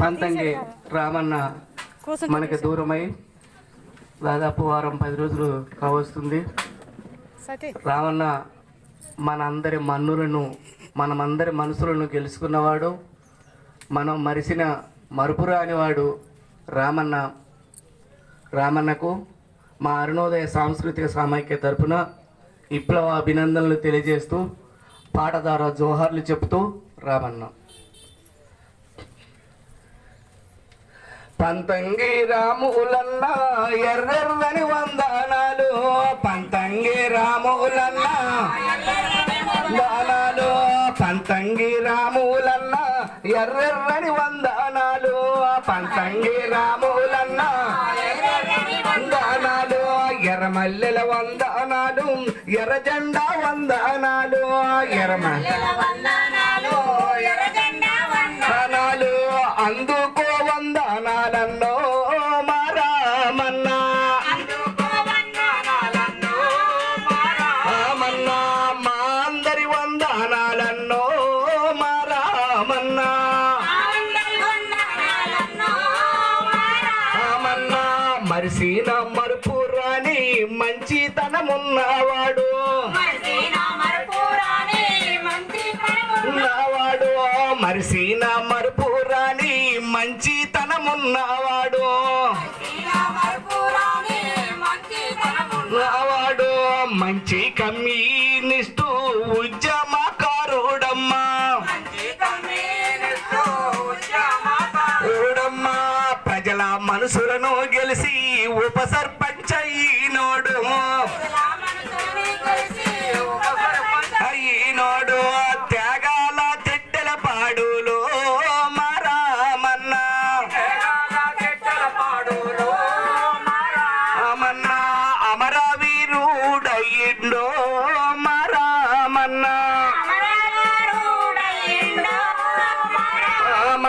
పంతంగి రామన్న మనకి దూరమై దాదాపు వారం పది రోజులు కావస్తుంది. రామన్న మన అందరి మన్నులను మనమందరి మనసులను గెలుచుకున్నవాడు మనం మరిసిన మరుపురానివాడు రామన్న. రామన్నకు మా అరుణోదయ సాంస్కృతిక సామాఖ్య తరపున విప్లవ అభినందనలు తెలియజేస్తూ పాట ద్వారా జోహార్లు చెబుతూ రామన్న. పంతంగి రాములన్న ఎర్రెర్రని వందనాలు. పంతంగి రాములన్న వందనాలు. పంతంగి రాములన్న ఎర్రెర్రని వందనాలు. పంతంగి రాములన్న వందనాలు. ఎర్రమల్లెల వందనాలు. ఎర్ర జెండా వందనాలు ఎర్రమల్లెల వందనాలు. అందుకో వందనాలన్నో మారామన్నా రామన్నా. మా అందరి వందనాలన్నో మారామన్నా రామన్నా. మరిసిన మరుపు రాని మంచితనమున్నవాడు ఉన్నవాడు మరిసిన మరుపు రాని మంచి కమ్యూనిస్టు ఉద్యమకారుడమ్మా. ప్రజల మనసులను గెలిచి ఉప సర్పంచ్ అయినోడు.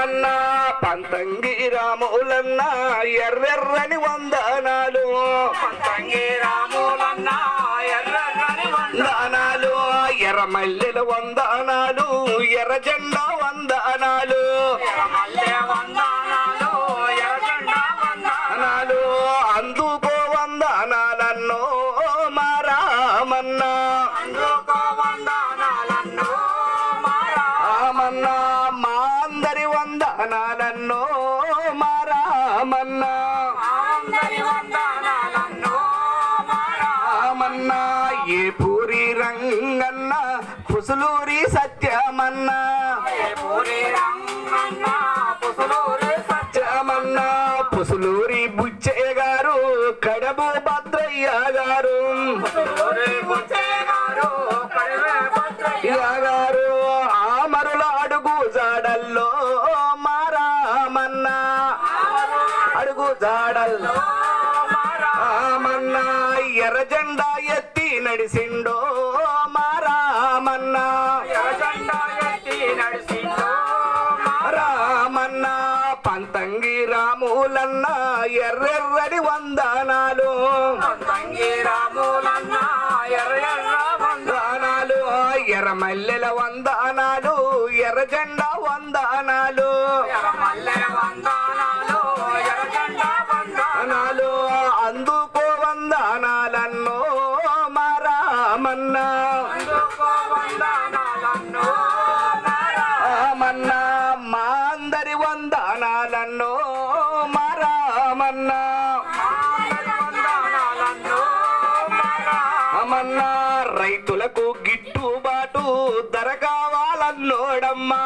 రామన్నా పంతంగి రాములన్న ఎర్రెర్రని వందనాలు. పంతంగి రాములన్న ఎర్రెర్రని వందనాలు. ఎర్ర మల్లెల వందనాలు. ఎర్ర జెండా వందనాలు. అందుకో వందనాలన్నో మారామన్నా రామన్నా. ఏ పూరి రంగన్న కుసులు జాడల్లో రామన్నా ఎర్ర జెండా ఎత్తి నడిసిండో మారామన్నా. రామన్నా పంతంగి రాములన్న ఎర్రెర్రని వందనాలు. వందనాలు. ఎర్ర మల్లెల వందనాలు. ఎర్ర జెండా రామన్నా మా అందరి వందనాలన్నో మారామన్నా అమన్న రైతులకు గిట్టుబాటు ధర కావాలన్నోడమ్మా.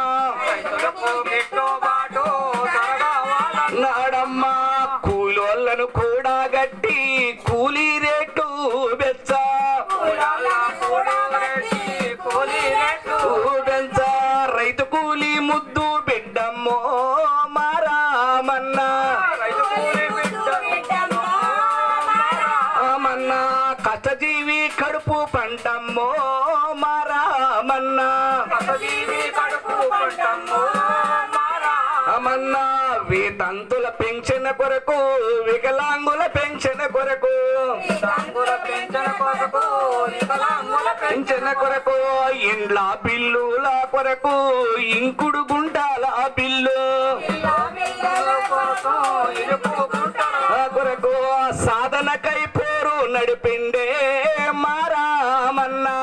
అమన్నా కష్టజీవి కడుపు పంటమ్మో మారామన్నా అమన్నా వేతంతుల పెన్షన్ కొరకు వికలాంగుల పెన్షన్ కొరకు. పెన్షన్ కొరకు ఇండ్ల బిల్లుల కొరకు ఇంకుడు గుంటాల బిల్లు. కొరకు సాధనకై పోరు నడిపిండే మారామన్నా.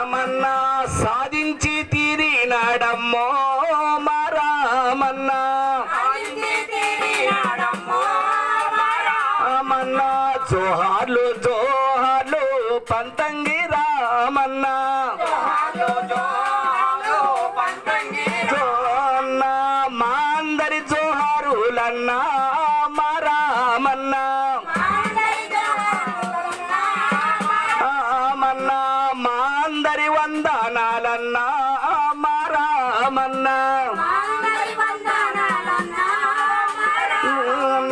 అమన్నా సాధించి తీరినాడమ్మో మారామన్నా. అమన్నా జోహార్లు జో అందరి వందనాలన్నా మా రామన్న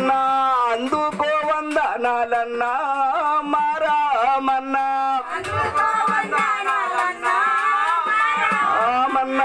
నా అందుకో వందనాలన్నా మా రామన్న రామన్న